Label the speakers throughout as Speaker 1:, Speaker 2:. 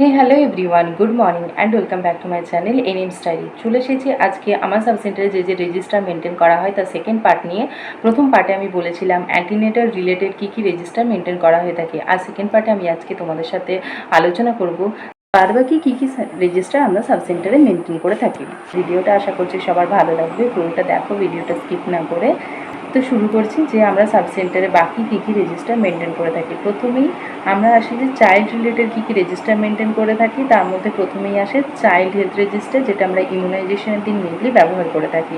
Speaker 1: Hey hello everyone good morning and welcome back to my channel N M stylie চলে এসেছি আজকে আমার sub সেন্টারে যে যে রেজিস্টার মেনটেন করা হয়, তার সেকেন্ড পার্ট নিয়ে। প্রথম পার্টে আমি বলেছিলাম অ্যান্টিনেটার রিলেটেড কী কী রেজিস্টার মেনটেন করা হয়ে থাকে। আর সেকেন্ড পার্টে আমি আজকে তোমাদের সাথে আলোচনা করব বাদ বাকি কী কী রেজিস্টার আমরা সাব সেন্টারে মেনটেন করে থাকি। ভিডিওটা আশা করছি সবার ভালো লাগবে। পুরোটা দেখো, ভিডিওটা স্কিপ না করে। তো শুরু করছি যে আমরা সাব সেন্টারে বাকি কী কী রেজিস্টার মেনটেন করে থাকি। প্রথমেই আমরা আসি যে চাইল্ড রিলেটেড কী কী রেজিস্টার মেনটেন করে থাকি, তার মধ্যে প্রথমেই আসে চাইল্ড হেলথ রেজিস্টার যেটা আমরা ইমিউনাইজেশনের দিন মেনলি ব্যবহার করে থাকি।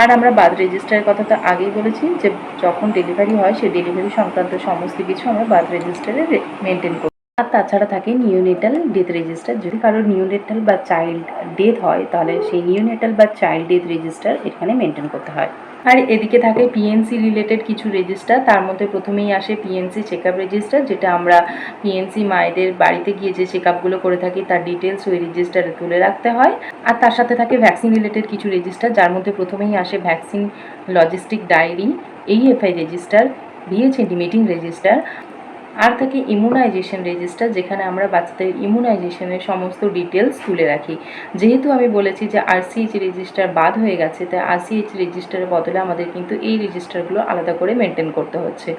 Speaker 1: আর আমরা বাদ রেজিস্টারের কথা তো আগেই বলেছি যে যখন ডেলিভারি হয় সেই ডেলিভারি সংক্রান্ত সমস্ত কিছু আমরা বাদ রেজিস্টারে মেনটেন করি। আর তাছাড়া থাকে নিউনেটাল ডেথ রেজিস্টার যদি কারোর নিউনেটাল বা চাইল্ড ডেথ হয়, তাহলে সেই নিউনেটাল বা চাইল্ড ডেথ রেজিস্টার এখানে মেনটেন করতে হয়। আর এদিকে থাকে পিএনসি রিলেটেড কিছু রেজিস্টার তার মধ্যে প্রথমেই আসে পিএনসি চেক আপ রেজিস্টার যেটা আমরা পিএনসি মায়েদের বাড়িতে গিয়ে যে চেক আপগুলো করে থাকি, তার ডিটেলস ওই রেজিস্টারে তুলে রাখতে হয়। আর তার সাথে থাকে ভ্যাকসিন রিলেটেড কিছু রেজিস্টার যার মধ্যে প্রথমেই আসে vaccine logistic diary AEFI register VHNT meeting register আর থাকে ইমিউনাইজেশন রেজিস্টার যেখানে আমরা বাচ্চাদের ইমিউনাইজেশনের সমস্ত ডিটেলস তুলে রাখি। যেহেতু আমি বলেছি যে আরসিএইচ রেজিস্টার বাদ হয়ে গেছে তাই আরসিএইচ রেজিস্টারের বদলে আমাদের কিন্তু এই রেজিস্টারগুলো আলাদা করে মেনটেন করতে হচ্ছে।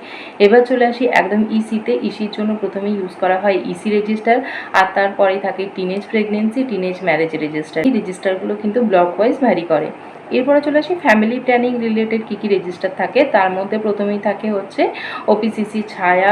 Speaker 1: এবার চলে আসি একদম ইসিতে ইসির জন্য প্রথমে ইউজ করা হয় ইসি রেজিস্টার আর তারপরেই থাকে teenage pregnancy teenage marriage register এই রেজিস্টারগুলো কিন্তু ব্লক ওয়াইজ ভ্যারি করে। এরপরে চলে আসি ফ্যামিলি প্ল্যানিং রিলেটেড কী কী রেজিস্টার থাকে, তার মধ্যে প্রথমেই থাকে হচ্ছে ওপিসিসি ছায়া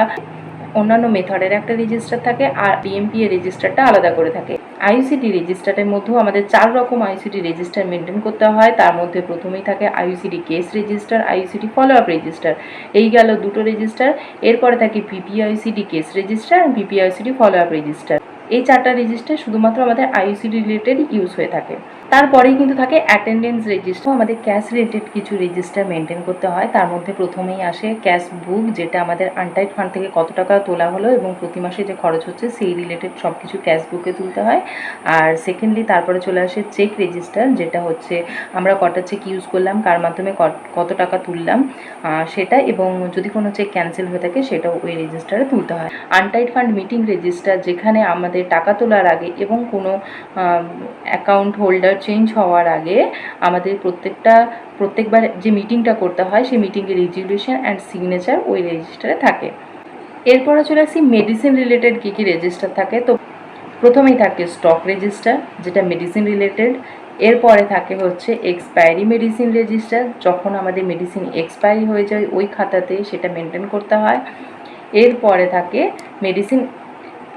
Speaker 1: অন্যান্য মেথডের একটা রেজিস্টার থাকে আর ডিএমপি এর রেজিস্টারটা আলাদা করে থাকে। আইউসিটি রেজিস্টারের মধ্যেও আমাদের চার রকম আইউসিটি রেজিস্টার মেনটেন করতে হয়। তার মধ্যে প্রথমেই থাকে IUCT case register IUCT follow up register এই গেল দুটো রেজিস্টার এরপরে থাকে পিপিআইসিটি কেস রেজিস্টার আর পিপিআইসিটি ফলো আপ রেজিস্টার এই চারটা রেজিস্টার শুধুমাত্র আমাদের আইউসি রিলেটেড ইউজ হয়ে থাকে। তারপরেই কিন্তু থাকে অ্যাটেন্ডেন্স রেজিস্টার আমাদের ক্যাশ রিলেটেড কিছু রেজিস্টার মেনটেন করতে হয়। তার মধ্যে প্রথমেই আসে ক্যাশ বুক যেটা আমাদের আনটাইড ফান্ড থেকে কত টাকা তোলা হলো এবং প্রতি মাসে যে খরচ হচ্ছে, সেই রিলেটেড সব কিছু ক্যাশ বুকে তুলতে হয়। আর সেকেন্ডলি তারপরে চলে আসে চেক রেজিস্টার যেটা হচ্ছে আমরা কটা চেক ইউজ করলাম, কার মাধ্যমে কত টাকা তুললাম সেটা এবং যদি কোনো চেক ক্যান্সেল হয়ে থাকে, সেটাও ওই রেজিস্টারে তুলতে হয়। আনটাইড ফান্ড মিটিং রেজিস্টার যেখানে আমাদের টাকা তোলার আগে এবং কোনো অ্যাকাউন্ট হোল্ডার চেঞ্জ হওয়ার আগে আমাদের প্রত্যেকটা, প্রত্যেকবার যে মিটিংটা করতে হয়, সেই মিটিংয়ের রেজুলেশন অ্যান্ড সিগনেচার ওই রেজিস্টারে থাকে। এরপরে চলে আসি মেডিসিন রিলেটেড কী কী রেজিস্টার থাকে। তো প্রথমেই থাকে স্টক রেজিস্টার যেটা মেডিসিন রিলেটেড এরপরে থাকে হচ্ছে এক্সপায়ারি মেডিসিন রেজিস্টার যখন আমাদের মেডিসিন এক্সপায়ারি হয়ে যায়, ওই খাতাতে সেটা মেনটেন করতে হয়। এরপরে থাকে মেডিসিন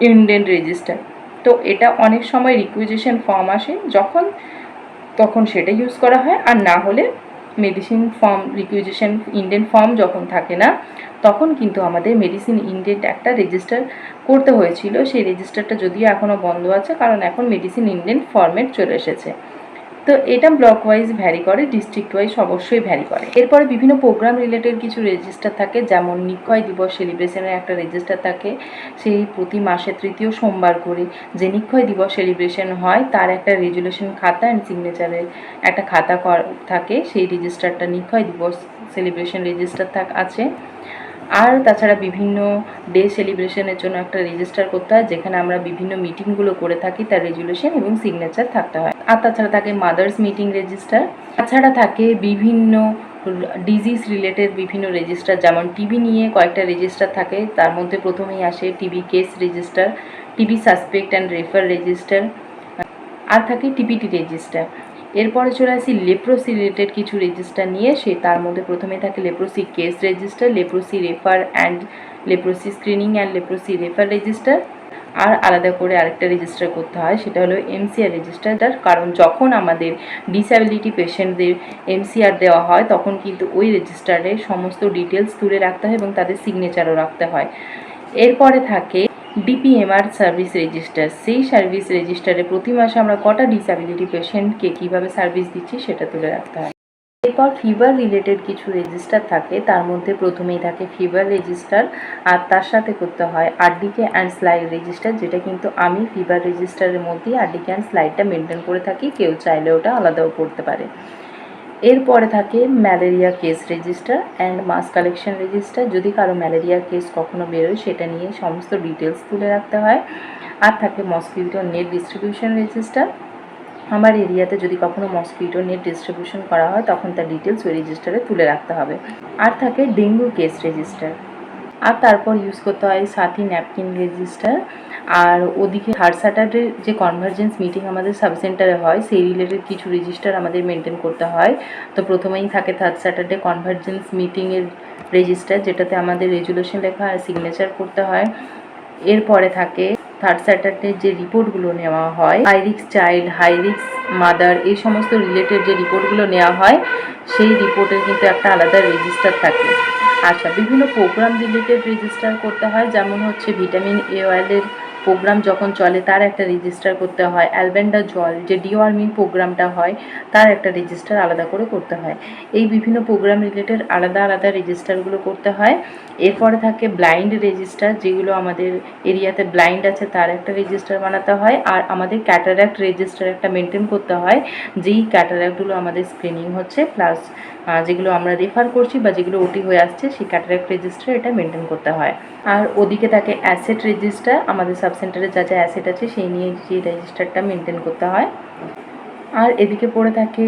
Speaker 1: ইন্ডেন্ট রেজিস্টার তো এটা অনেক সময় রিকুইজেশন ফর্ম আসে যখন, তখন সেটা ইউজ করা হয়। আর না হলে medicine form requisition indent form যখন থাকে না, তখন কিন্তু আমাদের মেডিসিন ইন্ডেন্ট একটা রেজিস্টার করতে হয়েছিল। সেই রেজিস্টারটা যদিও এখনও বন্ধ আছে, কারণ এখন মেডিসিন ইন্ডিয়ান ফর্মেট চলে এসেছে। তো এটা ব্লক ওয়াইজ ভ্যারি করে ডিস্ট্রিক্ট ওয়াইজ অবশ্যই ভ্যারি করে। এরপরে বিভিন্ন প্রোগ্রাম রিলেটেড কিছু রেজিস্টার থাকে, যেমন নিক্ষয় দিবস সেলিব্রেশনের একটা রেজিস্টার থাকে, সেই প্রতি মাসে তৃতীয় সোমবার করে। যে নিক্ষয় দিবস সেলিব্রেশন হয়, তার একটা রেজুলেশন খাতা অ্যান্ড সিগনেচারের একটা খাতা থাকে, সেই রেজিস্টারটা নিক্ষয় দিবস সেলিব্রেশন রেজিস্টার থাক আছে। আর তাছাড়া বিভিন্ন ডে সেলিব্রেশনের জন্য একটা রেজিস্টার করতে হয়, যেখানে আমরা বিভিন্ন মিটিংগুলো করে থাকি, তার রেজুলেশন এবং সিগনেচার থাকতে হয়। আর তাছাড়া থাকে মাদার্স মিটিং রেজিস্টার তাছাড়া থাকে বিভিন্ন ডিজিজ রিলেটেড বিভিন্ন রেজিস্টার যেমন টিবি নিয়ে কয়েকটা রেজিস্টার থাকে, তার মধ্যে প্রথমেই আসে TB case register TB suspect and refer register আর থাকে টিপিটি রেজিস্টার এরপরে চলে আসি লেপ্রোসি রিলেটেড কিছু রেজিস্টার নিয়ে, সে তার মধ্যে প্রথমে থাকে leprosy case register leprosy refer and leprosy screening and leprosy refer register আর আলাদা করে আরেকটা রেজিস্টার করতে হয়, সেটা হলো এমসিআর রেজিস্টারটার কারণ যখন আমাদের ডিসঅ্যাবিলিটি পেশেন্টদের এমসিআর দেওয়া হয়, তখন কিন্তু ওই রেজিস্টারে সমস্ত ডিটেলস তুলে রাখতে হয় এবং তাদের সিগনেচারও রাখতে হয়। এরপরে থাকে ডিপিএমআর সার্ভিস রেজিস্টার সেই সার্ভিস রেজিস্টারে প্রতি মাসে আমরা কটা ডিসঅ্যাবিলিটি পেশেন্টকে কীভাবে সার্ভিস দিচ্ছি সেটা তুলে রাখতে হয়। এরপর ফিভার রিলেটেড কিছু রেজিস্টার থাকে, তার মধ্যে প্রথমেই থাকে ফিভার রেজিস্টার আর তার সাথে করতে হয় আরডিকে অ্যান্ড স্লাইড রেজিস্টার যেটা কিন্তু আমি ফিভার রেজিস্টারের মধ্যেই আরডিকে অ্যান্ড স্লাইডটা মেনটেন করে থাকি, কেউ চাইলে ওটা আলাদাও করতে পারে। এরপরে থাকে malaria case register and mass collection register. যদি কারও ম্যালেরিয়ার কেস কখনো বেরোয়, সেটা নিয়ে সমস্ত ডিটেলস তুলে রাখতে হয়। আর থাকে মসকিউটো নেট ডিস্ট্রিবিউশন রেজিস্টার। আমার এরিয়াতে যদি কখনো মসকিউটো নেট ডিস্ট্রিবিউশন করা হয়, তখন তার ডিটেলস ওই রেজিস্টারে তুলে রাখতে হবে। আর থাকে ডেঙ্গু কেস রেজিস্টার। আর তারপর ইউজ করতে হয় সাথী ন্যাপকিন রেজিস্টার। আর ওদিকে থার্ড স্যাটারডে যে কনভার্জেন্স মিটিং আমাদের সাব সেন্টারে হয়, সেই রিলেটেড কিছু রেজিস্টার আমাদের মেনটেন করতে হয়। তো প্রথমেই থাকে থার্ড স্যাটারডে কনভার্জেন্স মিটিংয়ের রেজিস্টার যেটাতে আমাদের রেজুলেশন লেখা আর সিগনেচার করতে হয়। এরপরে থাকে থার্ড স্যাটারডে যে রিপোর্টগুলো নেওয়া হয় হাই রিক্স চাইল্ড হাই রিক্স মাদার এই সমস্ত রিলেটেড যে রিপোর্টগুলো নেওয়া হয়, সেই রিপোর্টের কিন্তু একটা আলাদা রেজিস্টার থাকে। আচ্ছা বিভিন্ন প্রোগ্রাম রিলেটেড রেজিস্টার করতে হয়, যেমন হচ্ছে ভিটামিন এ অয়েলের প্রোগ্রাম যখন চলে, তার একটা রেজিস্টার করতে হয়। অ্যালবেন্ডা জল যে ডিওয়ার্মিং প্রোগ্রামটা হয়, তার একটা রেজিস্টার আলাদা করে করতে হয়। এই বিভিন্ন প্রোগ্রাম রিলেটেড আলাদা আলাদা রেজিস্টারগুলো করতে হয়। এরপরে থাকে ব্লাইন্ড রেজিস্টার যেগুলো আমাদের এরিয়াতে ব্লাইন্ড আছে, তার একটা রেজিস্টার বানাতে হয়। আর আমাদের ক্যাটারাক্ট রেজিস্টার একটা মেনটেন করতে হয়, যেই ক্যাটারাক্টগুলো আমাদের স্ক্রিনিং হচ্ছে প্লাস যেগুলো আমরা রেফার করছি বা যেগুলো ওটি হয়ে আসছে, সেই ক্যাটারাক্ট রেজিস্টার এটা মেনটেন করতে হয়। আর ওদিকে থাকে অ্যাসেট রেজিস্টার আমাদের সাব সেন্টারে যা যা অ্যাসেট আছে, সেই নিয়ে যে রেজিস্টারটা মেনটেন করতে হয়। আর এদিকে পড়ে থাকে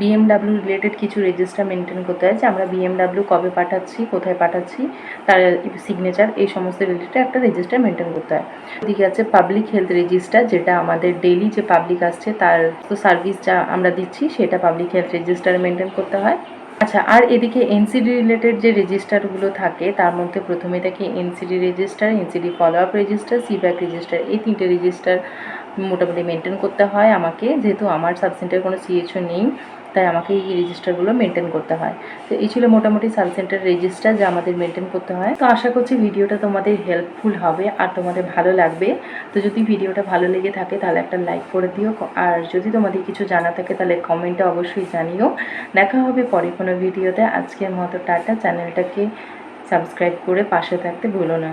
Speaker 1: বিএমডাব্লিউ রিলেটেড কিছু রেজিস্টার মেনটেন করতে হয় যে আমরা বিএমডাব্লিউ কবে পাঠাচ্ছি, কোথায় পাঠাচ্ছি, তার সিগনেচার এই সমস্ত রিলেটেড একটা রেজিস্টার মেনটেন করতে হয়। এদিকে আছে পাবলিক হেলথ রেজিস্টার যেটা আমাদের ডেলি যে পাবলিক আসছে, তার সার্ভিস যা আমরা দিচ্ছি, সেটা পাবলিক হেলথ রেজিস্টার মেনটেন করতে হয়। আচ্ছা আর এদিকে এনসিডি রিলেটেড যে রেজিস্টারগুলো থাকে, তার মধ্যে প্রথমে থাকে NCD register NCD follow up register CBAC register এই তিনটে রেজিস্টার মোটামুটি মেনটেন করতে হয় আমাকে। যেহেতু আমার সাবসেন্টার কোনো সিএচও নেই তাই আমাকে এই রেজিস্টারগুলো মেনটেন করতে হয়। তো এই ছিল মোটামুটি সাব সেন্টার রেজিস্টার যা আমাদের মেনটেন করতে হয়। তো আশা করছি ভিডিওটা তোমাদের হেল্পফুল হবে আর তোমাদের ভালো লাগবে। তো যদি ভিডিওটা ভালো লেগে থাকে তাহলে একটা লাইক করে দিও। আর যদি তোমাদের কিছু জানা থাকে তাহলে কমেন্টে অবশ্যই জানিও। দেখা হবে পরে কোনো ভিডিওতে আজকের মতো টাটা। চ্যানেলটাকে সাবস্ক্রাইব করে পাশে থাকতে ভুলো না।